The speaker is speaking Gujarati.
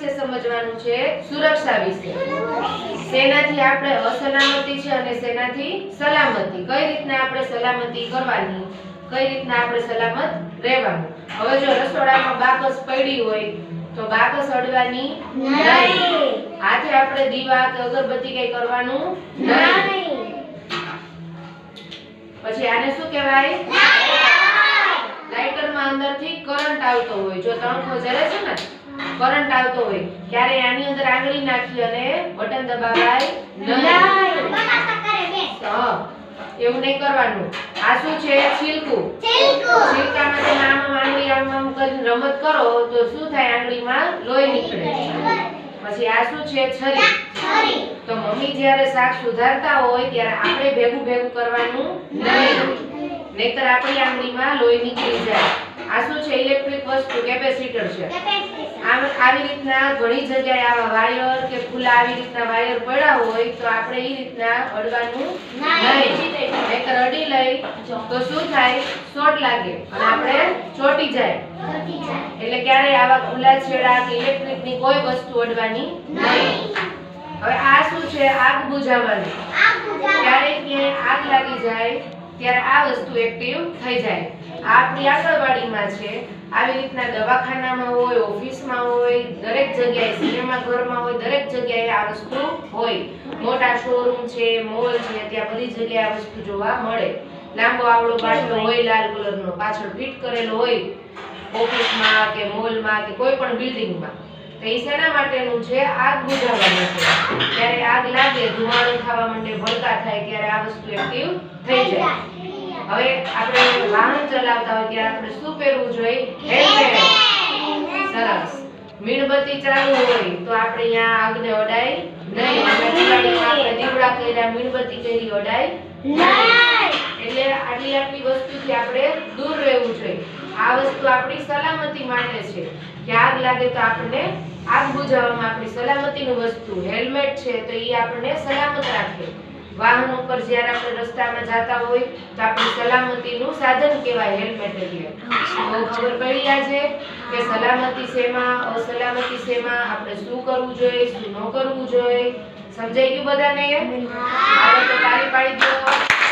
વિશે સમજવાનું છે સુરક્ષા વિશે. સેનાથી આપણે અસલામતી છે અને સેનાથી સલામતી. કઈ રીતના આપણે સલામતી કરવાની? કઈ રીતના આપણે સલામત રહેવાનું? હવે જો રસોડામાં બાકસ પડી હોય તો બાકસ અડવાની નહીં. હાથે આપણે દીવા કે અગરબત્તી કઈ કરવાનું નહીં. પછી આને શું કહેવાય? લાઇટરમાં અંદરથી કરંટ આવતો હોય. જો તણખો જરે છે ને કરંટ આવતો હોય ત્યારે આની અંદર આંગળી નાખી અને બટન દબાવાય નહીં. હા એવું નહીં કરવાનું. આ શું છે? છિલકું. છિલકામાં તમે આમ આંગળી આમ આમ કરીને રમત કરો તો શું થાય? આંગળીમાં લોહી નીકળે. પછી આ શું છે? છરી. તો મમ્મી જ્યારે શાક સુધારતા હોય ત્યારે આપણે ભેગું ભેગું કરવાનું નહીં. નહીતર આપણી આંગળીમાં લોહી નીકળી જાય. આ શું છે? ઇલેક્ટ્રિક વસ્તુ કેપેસિટર છે. આવી રીતના ઘણી જગ્યાએ આવા વાયર કે ફૂલા આવી રીતના વાયર પડ્યા હોય તો આપણે એ રીતના અડવાનું નહીં. નહીતર અડી લઈ તો શું થાય? શોર્ટ લાગે અને આપણે ચોટી જાય. એટલે ક્યારેય આવા ખુલ્લા છેડા કે ઇલેક્ટ્રિકની કોઈ વસ્તુ અડવાની નહીં. હવે આ શું છે? આગ બુઝાવવાની ક્યારેક આગ લાગી જાય ત્યારે આ વસ્તુ એક્ટિવ થઈ જાય. આ આપણી આંગણવાડીમાં છે આવી રીતના દવાખાનામાં હોય ઓફિસમાં હોય દરેક જગ્યાએ સિનેમા ઘરમાં હોય દરેક જગ્યાએ આ વસ્તુ હોય. મોટા શોરૂમ છે મોલ છે ત્યાં બધી જગ્યાએ આ વસ્તુ જોવા મળે. લાંબો આવડો બાટલો હોય લાલ કલરનો પાછળ ફિટ કરેલો હોય ઓફિસમાં કે મોલમાં કે કોઈ પણ બિલ્ડિંગમાં તો એ શેના માટેનું છે? આગ બુઝાવવાનું છે. આગ લાગે ધુમાડો થવા માંડે ભડકા થાય ત્યારે આ વસ્તુ એક્ટિવ થઈ જાય. હવે આપણે વાહન ચલાવતા હોય ત્યારે આપણે શું પહેરવું જોઈએ? સરસ. મીણબત્તી ચાલુ હોય તો આપણે અહીંયા આગને અડાય નહીં. આપણે દીવડા કર્યા મીણબત્તી કરી અડાય એટલે વસ્તુ આપણી સલામતી માટે છે. કે આગ લાગે તો આપણને આગ બુઝાવવામાં આપણી સલામતીનું વસ્તુ હેલ્મેટ છે તો એ આપણને સલામત રાખે. વાહન ઉપર જ્યારે આપણે રસ્તામાં જતા હોય તો આપણી સલામતીનું સાધન કહેવાય હેલ્મેટ એટલે. તો ખબર પડી આજે કે સલામતી શેમાં અસલામતી શેમાં આપણે શું કરવું જોઈએ શું ન કરવું જોઈએ. સમજાઈ ગયું બધાને તો તાળી પાડી દો.